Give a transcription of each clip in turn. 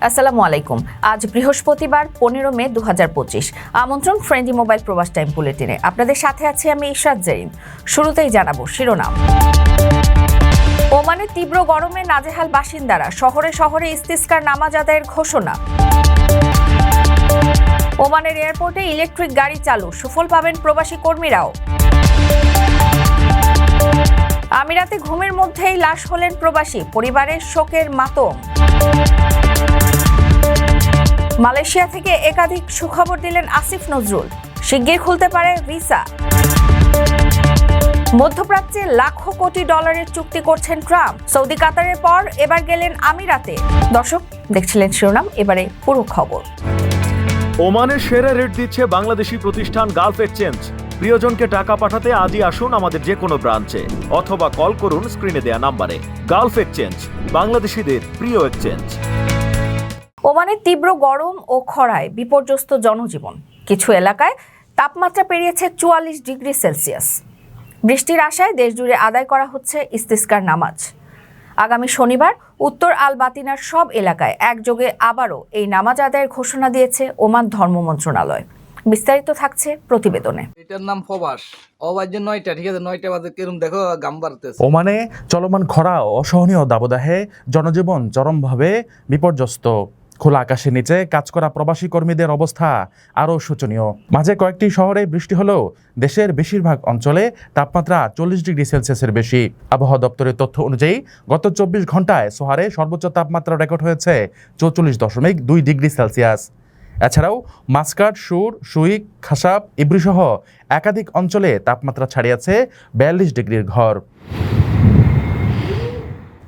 আসসালামু আলাইকুম। আজ বৃহস্পতিবার, পনেরো মে দু হাজার পঁচিশ। আমন্ত্রণ ফ্রেন্ডি মোবাইল প্রবাস টাইম বুলেটিনে। আপনাদের সাথে আছি আমি ইশরাত জেরিন শুরুতেই জানাব শিরোনাম। ওমানের তীব্র গরমে নাজেহাল বাসিন্দারা, শহরে শহরে ইস্তিস্কার নামাজ আদায়ের ঘোষণা। ওমানের এয়ারপোর্টে ইলেকট্রিক গাড়ি চালু, সুফল পাবেন প্রবাসী কর্মীরাও। আমিরাতে ঘুমের মধ্যেই লাশ হলেন প্রবাসী, পরিবারের শোকের মাতম। মালয়েশিয়া থেকে একাধিক সুখবর দিলেন আসিফ নজরুল। শিগগির খুলতে পারে ভিসা। মধ্যপ্রাচ্যে লাখো কোটি ডলারের চুক্তি করছেন ট্রাম্প। সৌদি কাতারের পর এবার গেলেন আমিরাতে। দর্শক, দেখছিলেন শিরোনাম, এবারে পুরো খবর। ওমানের সেরা রেট দিচ্ছে বাংলাদেশি প্রতিষ্ঠান গালফ এক্সচেঞ্জ। প্রিয়জনকে টাকা পাঠাতে আজই আসুন আমাদের যে কোনো ব্রাঞ্চে, অথবা কল করুন স্ক্রিনে দেয়া নাম্বারে। গালফ এক্সচেঞ্জ, বাংলাদেশিদের প্রিয় এক্সচেঞ্জ। ওমানের তীব্র গরম ও খরায় বিপর্যস্ত জনজীবন। কিছু এলাকায় তাপমাত্রা পেরিয়েছে চুয়াল্লিশ ডিগ্রি সেলসিয়াস। বৃষ্টির আশায় দেশজুড়ে আদায় করা হচ্ছে ইস্তিস্কার নামাজ। আগামী শনিবার উত্তর আল বাতিনার সব এলাকায় একযোগে আবারও এই নামাজ আদায়ের ঘোষণা দিয়েছে ওমান ধর্ম মন্ত্রণালয়। বিস্তারিত থাকছে প্রতিবেদনে। এটার নাম প্রবাস অবাজ্য নয়টা ঠিক আছে? নয়টা বাজে কেরম দেখো গাম বাড়তেছে। ওমানে চলমান খরা ও অসহনীয় দাবদাহে জনজীবন চরমভাবে বিপর্যস্ত। খোলা আকাশের নিচে কাজ করা প্রবাসী কর্মীদের অবস্থা আরও শোচনীয়। মাঝে কয়েকটি শহরে বৃষ্টি হলেও দেশের বেশিরভাগ অঞ্চলে তাপমাত্রা চল্লিশ ডিগ্রি সেলসিয়াসের বেশি। আবহাওয়া দপ্তরের তথ্য অনুযায়ী, গত চব্বিশ ঘন্টায় সোহারে সর্বোচ্চ তাপমাত্রা রেকর্ড হয়েছে চৌচল্লিশ দশমিক দুই ডিগ্রি সেলসিয়াস। এছাড়াও মাস্কাট, সুর সুইক খাসাব ইব্রিসহ একাধিক অঞ্চলে তাপমাত্রা ছাড়িয়েছে বিয়াল্লিশ ডিগ্রির ঘর।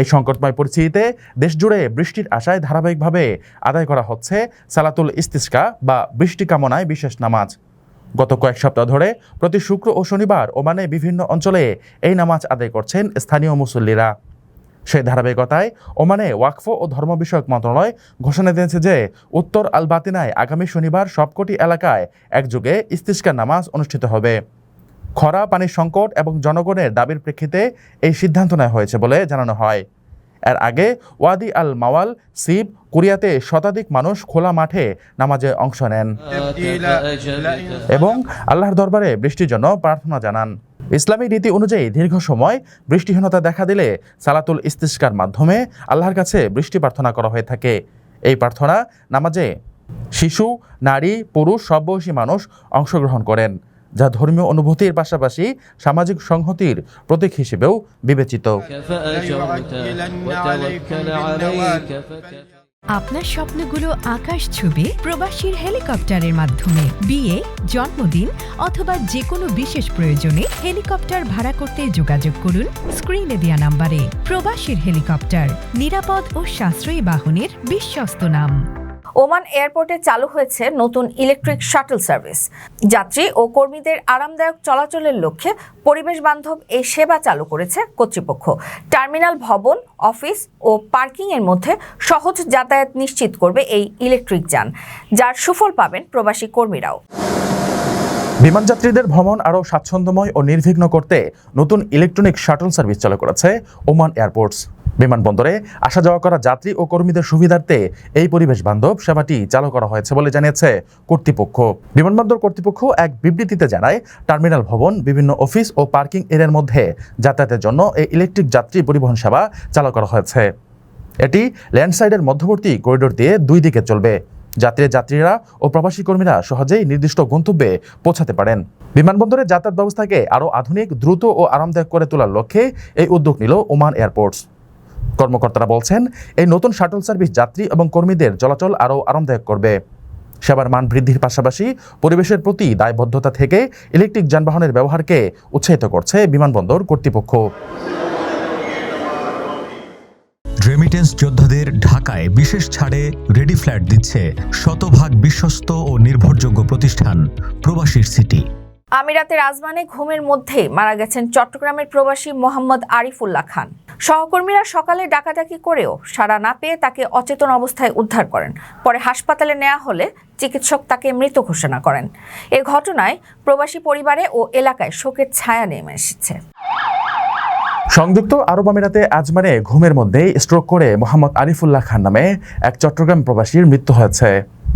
এই সংকটময় পরিস্থিতিতে দেশজুড়ে বৃষ্টির আশায় ধারাবাহিকভাবে আদায় করা হচ্ছে সালাতুল ইস্তিস্কা বা বৃষ্টি কামনায় বিশেষ নামাজ। গত কয়েক সপ্তাহ ধরে প্রতি শুক্র ও শনিবার ওমানে বিভিন্ন অঞ্চলে এই নামাজ আদায় করছেন স্থানীয় মুসল্লিরা। সেই ধারাবাহিকতায় ওমানে ওয়াকফ ও ধর্ম বিষয়ক মন্ত্রণালয় ঘোষণা দিয়েছে যে উত্তর আলবাতিনায় আগামী শনিবার সবকটি এলাকায় একযোগে ইস্তিস্কার নামাজ অনুষ্ঠিত হবে। খরা পানির সংকট এবং জনগণের দাবির প্রেক্ষিতে এই সিদ্ধান্ত নেওয়া হয়েছে বলে জানানো হয়। এর আগে ওয়াদি আল মাওয়াল, সিব, কোরিয়াতে শতাধিক মানুষ খোলা মাঠে নামাজে অংশ নেন। এবং আল্লাহর দরবারে বৃষ্টির জন্য প্রার্থনা জানান। ইসলামী রীতি অনুযায়ী দীর্ঘ সময় বৃষ্টিহীনতা দেখা দিলে সালাতুল ইস্তিস্কার মাধ্যমে আল্লাহর কাছে বৃষ্টি প্রার্থনা করা হয়ে থাকে। এই প্রার্থনা নামাজে শিশু, নারী, পুরুষ সব বয়সী মানুষ অংশগ্রহণ করেন। যা ধর্মীয় অনুভূতির পাশাপাশি সামাজিক সংহতির প্রতীক হিসেবেও বিবেচিত। আপনার স্বপ্নগুলো আকাশ ছুবে প্রবাসীর হেলিকপ্টারের মাধ্যমে। বিয়ে, জন্মদিন অথবা যে কোনো বিশেষ প্রয়োজনে হেলিকপ্টার ভাড়া করতে যোগাযোগ করুন স্ক্রিনে দেয়া নাম্বারে। প্রবাসীর হেলিকপ্টার, নিরাপদ ও সাশ্রয়ী বাহনের বিশ্বস্ত নাম। ওমান এয়ারপোর্টে চালু হয়েছে নতুন ইলেকট্রিক শাটল সার্ভিস। যাত্রী ও কর্মীদের আরামদায়ক চলাচলের লক্ষ্যে পরিবেশ বান্ধব এই সেবা চালু করেছে কর্তৃপক্ষ। টার্মিনাল ভবন, অফিস ও পার্কিং এর মধ্যে সহজ যাতায়াত নিশ্চিত করবে এই ইলেকট্রিক যান, যার সুফল পাবেন প্রবাসী কর্মীরাও। বিমান যাত্রীদের ভ্রমণ আরও স্বাচ্ছন্দ্যময় ও নির্বিঘ্ন করতে নতুন ইলেকট্রনিক শাটল সার্ভিস চালু করেছে ওমান এয়ারপোর্টস। বিমানবন্দরে আসা যাওয়া করা যাত্রী ও কর্মীদের সুবিধার্থে এই পরিবেশ বান্ধব সেবাটি চালু করা হয়েছে বলে জানিয়েছে কর্তৃপক্ষ। বিমানবন্দর কর্তৃপক্ষ এক বিবৃতিতে জানায়, টার্মিনাল ভবন, বিভিন্ন অফিস ও পার্কিং এরিয়ার মধ্যে যাতায়াতের জন্য এই ইলেকট্রিক যাত্রী পরিবহন সেবা চালু করা হয়েছে। এটি ল্যান্ডসাইডের মধ্যবর্তী করিডোর দিয়ে দুই দিকে চলবে। যাত্রী, যাত্রীরা ও প্রবাসী কর্মীরা সহজেই নির্দিষ্ট গন্তব্যে পৌঁছাতে পারেন। বিমানবন্দরের যাতায়াত ব্যবস্থাকে আরও আধুনিক, দ্রুত ও আরামদায়ক করে তোলার লক্ষ্যে এই উদ্যোগ নিল ওমান এয়ারপোর্টস। কর্মকর্তারা বলছেন, এই নতুন শাটল সার্ভিস যাত্রী এবং কর্মীদের চলাচল আরও আরামদায়ক করবে। সেবার মান বৃদ্ধির পাশাপাশি পরিবেশের প্রতি দায়বদ্ধতা থেকে ইলেকট্রিক যানবাহনের ব্যবহারকে উৎসাহিত করছে বিমানবন্দর কর্তৃপক্ষ। রেমিটেন্স যোদ্ধাদের ঢাকায় বিশেষ ছাড়ে রেডি ফ্ল্যাট দিচ্ছে শতভাগ বিশ্বস্ত ও নির্ভরযোগ্য প্রতিষ্ঠান প্রবাসীর সিটি। আমিরাতের আজমানে ঘুমের মধ্যে মারা গেছেন চট্টগ্রামের প্রবাসী মোহাম্মদ আরিফুল্লাহ খান। সহকর্মীরা সকালে ডাকাডাকি করেও সাড়া না পেয়ে তাকে অচেতন অবস্থায় উদ্ধার করেন। পরে হাসপাতালে নেওয়া হলে চিকিৎসক তাকে মৃত ঘোষণা করেন। এ ঘটনায় প্রবাসী পরিবারে ও এলাকায় শোকের ছায়া নেমে এসেছে। সংযুক্ত আরব আমিরাতে আজমানে ঘুমের মধ্যেই স্ট্রোক করে মোহাম্মদ আরিফুল্লাহ খান নামে এক চট্টগ্রাম প্রবাসীর মৃত্যু হয়েছে।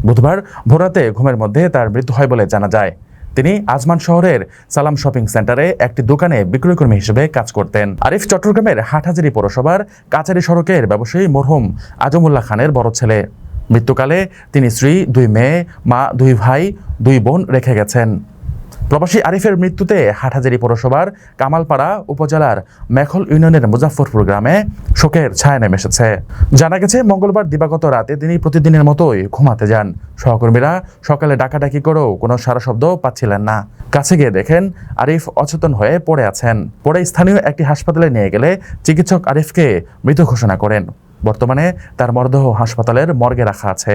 বুধবার ভোরাতে ঘুমের মধ্যে তার মৃত্যু হয় বলে জানা যায়। তিনি আজমান শহরের সালাম শপিং সেন্টারে একটি দোকানে বিক্রয়কর্মী হিসেবে কাজ করতেন। আরিফ চট্টগ্রামের হাটহাজারি পৌরসভার কাচারি সড়কের ব্যবসায়ী মরহুম আজমুল্লাহ খানের বড় ছেলে। মৃত্যুকালে তিনি স্ত্রী, দুই মেয়ে, মা, দুই ভাই, দুই বোন রেখে গেছেন। প্রবাসী আরিফের মৃত্যুতে হাটহাজারী পৌরসভার কামালপাড়া উপজেলার মেখল ইউনিয়নের মুজাফরপুর গ্রামে শোকের ছায়া নেমে এসেছে। জানা গেছে, মঙ্গলবার দিবাগত রাতে তিনি প্রতিদিনের মতোই ঘুমাতে যান। সহকর্মীরা সকালে ডাকাডাকি করেও কোনো সারা শব্দ পাচ্ছিলেন না। কাছে গিয়ে দেখেন, আরিফ অচেতন হয়ে পড়ে আছেন। পরে স্থানীয় একটি হাসপাতালে নিয়ে গেলে চিকিৎসক আরিফকে মৃত ঘোষণা করেন। বর্তমানে তার মরদেহ হাসপাতালের মর্গে রাখা আছে।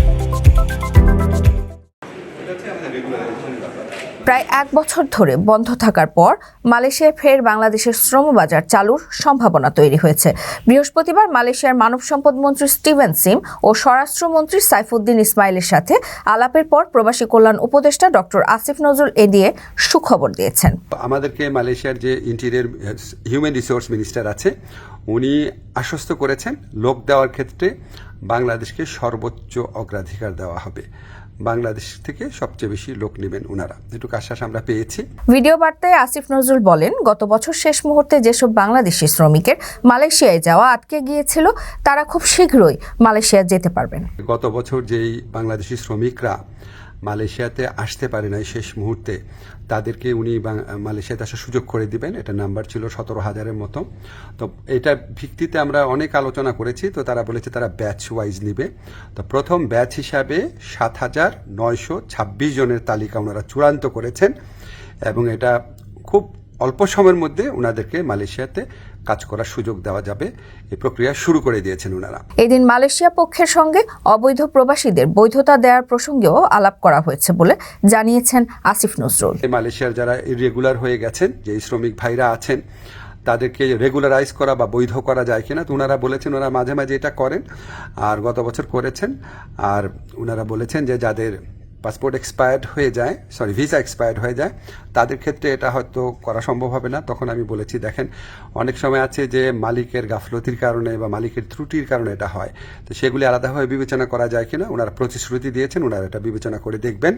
প্রায় এক বছর ধরে বন্ধ থাকার পর মালয়েশিয়ায় ফের বাংলাদেশের শ্রমবাজার চালুর সম্ভাবনা তৈরি হয়েছে। বৃহস্পতিবার মালয়েশিয়ার মানব সম্পদ মন্ত্রী স্টিভেন সিম ও স্বরাষ্ট্রমন্ত্রী সাইফুদ্দিন ইসমাইলের সাথে আলাপের পর প্রবাসী কল্যাণ উপদেষ্টা ডক্টর আসিফ নজরুল এ দিয়ে সুখবর দিয়েছেন। আমাদেরকে মালয়েশিয়ার যে ইন্টেরিয়ার, হিউম্যান রিসোর্স মিনিস্টার আছে, উনি আশ্বস্ত করেছেন, লোক দেওয়ার ক্ষেত্রে বাংলাদেশকে সর্বোচ্চ অগ্রাধিকার দেওয়া হবে। বাংলাদেশ থেকে সবচেয়ে বেশি লোক নেবেন ওনারা এটুকু আশ্বাস আমরা পেয়েছি। ভিডিও বার্তায় আসিফ নজরুল বলেন গত বছর শেষ মুহূর্তে যেসব বাংলাদেশি শ্রমিকের মালয়েশিয়ায় যাওয়া আটকে গিয়েছিল তারা খুব শীঘ্রই মালয়েশিয়া যেতে পারবেন। গত বছর যেই বাংলাদেশি শ্রমিকরা মালয়েশিয়াতে আসতে পারে নাই শেষ মুহূর্তে। তাদেরকে উনি মালয়েশিয়াতে আসার সুযোগ করে দিবেন। এটা নাম্বার ছিল সতেরো হাজারের মতো। তো এটা ভিত্তিতে আমরা অনেক আলোচনা করেছি। তো তারা বলেছে তারা ব্যাচ ওয়াইজ নিবে। তো প্রথম ব্যাচ হিসাবে সাত হাজার নয়শো ছাব্বিশ জনের তালিকা ওনারা চূড়ান্ত করেছেন এবং এটা খুব অল্প সময়ের মধ্যে ওনাদেরকে মালয়েশিয়াতে কাজ করার সুযোগ দেওয়া যাবে। এই প্রক্রিয়া শুরু করে দিয়েছেন ওনারা এদিন মালয়েশিয়া পক্ষের সঙ্গে অবৈধ প্রবাসীদের বৈধতা দেওয়ার প্রসঙ্গেও আলাপ করা হয়েছে বলে জানিয়েছেন আসিফ নজরুল। মালয়েশিয়ার যারা ইরেগুলার হয়ে গেছেন যে শ্রমিক ভাইরা আছেন তাদেরকে রেগুলারাইজ করা বা বৈধ করা যায় কিনা তো ওনারা বলেছেন ওনারা মাঝে মাঝে এটা করেন। আর গত বছর করেছেন। আর ওনারা বলেছেন যে যাদের পাসপোর্ট এক্সপায়ার্ড হয়ে যায় সরি ভিসা এক্সপায়ার্ড হয়ে যায়, তাদের ক্ষেত্রে এটা হয়তো করা সম্ভব হবে না। তখন আমি বলেছি, দেখেন, অনেক সময় আছে যে মালিকের গাফলতির কারণে বা মালিকের ত্রুটির কারণে এটা হয়। তো সেগুলি আলাদাভাবে বিবেচনা করা যায় কিনা, ওনারা প্রতিশ্রুতি দিয়েছেন, ওনারা এটা বিবেচনা করে দেখবেন।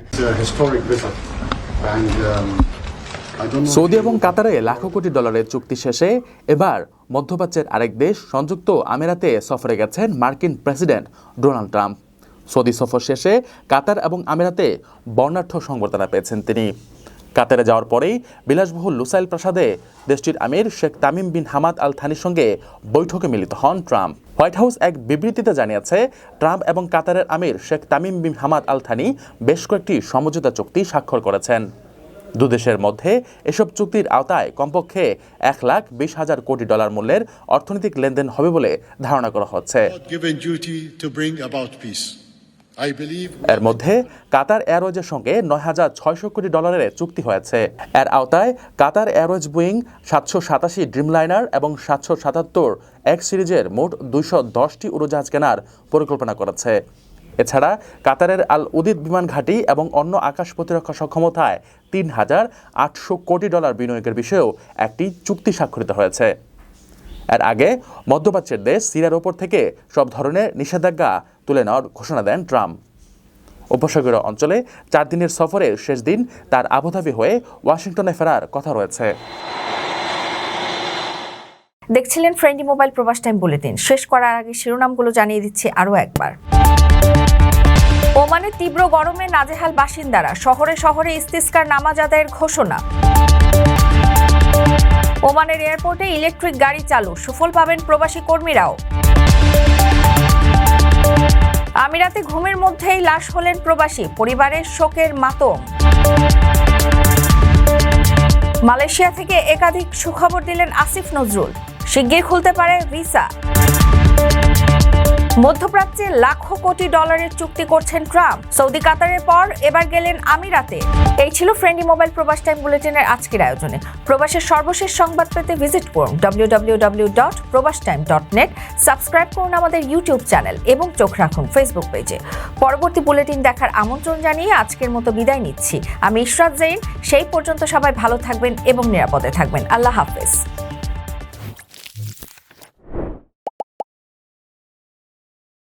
সৌদি এবং কাতারে লাখো কোটি ডলারের চুক্তি শেষে এবার মধ্যপ্রাচ্যের আরেক দেশ সংযুক্ত আমিরাতে সফরে গেছেন মার্কিন প্রেসিডেন্ট ডোনাল্ড ট্রাম্প। সৌদি সফর শেষে কাতার এবং আমিরাতে বর্ণাঢ্য সংবর্ধনা পেয়েছেন তিনি। কাতারে যাওয়ার পরেই বিলাসবহুল লুসাইল প্রাসাদে দেশটির আমির Sheikh Tamim bin Hamad Al থানির সঙ্গে বৈঠকে মিলিত হন ট্রাম্প। হোয়াইট হাউস এক বিবৃতিতে জানিয়েছে, ট্রাম্প এবং কাতারের আমির Sheikh Tamim bin Hamad Al Thani বেশ কয়েকটি সমঝোতা চুক্তি স্বাক্ষর করেছেন। দুদেশের মধ্যে এসব চুক্তির আওতায় কমপক্ষে এক লাখ বিশ হাজার কোটি ডলার মূল্যের অর্থনৈতিক লেনদেন হবে বলে ধারণা করা হচ্ছে। এর মধ্যে কাতার এয়ারওয়েজের সঙ্গে নয় হাজার ছয়শো কোটি ডলারের চুক্তি হয়েছে। এর আওতায় কাতার এয়ারওয়েজ বুইং সাতশো সাতাশি ড্রিমলাইনার এবং সাতশো সাতাত্তর এক সিরিজের মোট দুইশো দশটি উড়োজাহাজ কেনার পরিকল্পনা করেছে। এছাড়া কাতারের আল উদিত বিমান ঘাঁটি এবং অন্য আকাশ প্রতিরক্ষা সক্ষমতায় তিন হাজার আটশো কোটি ডলার বিনিয়োগের বিষয়েও একটি চুক্তি স্বাক্ষরিত হয়েছে। এর আগে মধ্যপ্রাচ্যের দেশ সিরিয়ার ওপর থেকে সব ধরনের নিষেধাজ্ঞা তুলে নেওয়ার ঘোষণা দেন ট্রাম্প। উপসাগরীয় অঞ্চলে চার দিনের সফরের শেষ দিন তার আবুধাবি হয়ে ওয়াশিংটনে ফেরার কথা রয়েছে। দেখছিলেন ফ্রেন্ডি মোবাইল প্রবাস টাইম বুলেটিন। শেষ করার আগে শিরোনামগুলো জানিয়ে দিচ্ছি আরও একবার। ওমানে তীব্র গরমে নাজেহাল বাসিন্দারা। শহরে শহরে ইস্তিস্কার নামাজ আদায়ের ঘোষণা। ওমানের এয়ারপোর্টে ইলেকট্রিক গাড়ি চালু। সুফল পাবেন প্রবাসী কর্মীরাও। আমিরাতে ঘুমের মধ্যেই লাশ হলেন প্রবাসী। পরিবারের শোকের মাতম। মালয়েশিয়া থেকে একাধিক সুখবর দিলেন আসিফ নজরুল। শিগগির খুলতে পারে ভিসা। মধ্যপ্রাচ্যে লাখো কোটি ডলারের চুক্তি করছেন ট্রাম্প। সৌদি কাতারের পর এবার গেলেন আমিরাতে। এই ছিল ফ্রেন্ডি মোবাইল প্রবাস টাইম বুলেটিনের আজকের আয়োজনে। প্রবাসের সর্বশেষ সংবাদ পেতে ভিজিট করুন W dot Probash time dot net subscribe করুন আমাদের ইউটিউব চ্যানেল এবং চোখ রাখুন ফেসবুক পেজে। পরবর্তী বুলেটিন দেখার আমন্ত্রণ জানিয়ে আজকের মতো বিদায় নিচ্ছি। আমি ইশরাত জৈন সেই পর্যন্ত সবাই ভালো থাকবেন এবং নিরাপদে থাকবেন। আল্লাহ হাফেজ।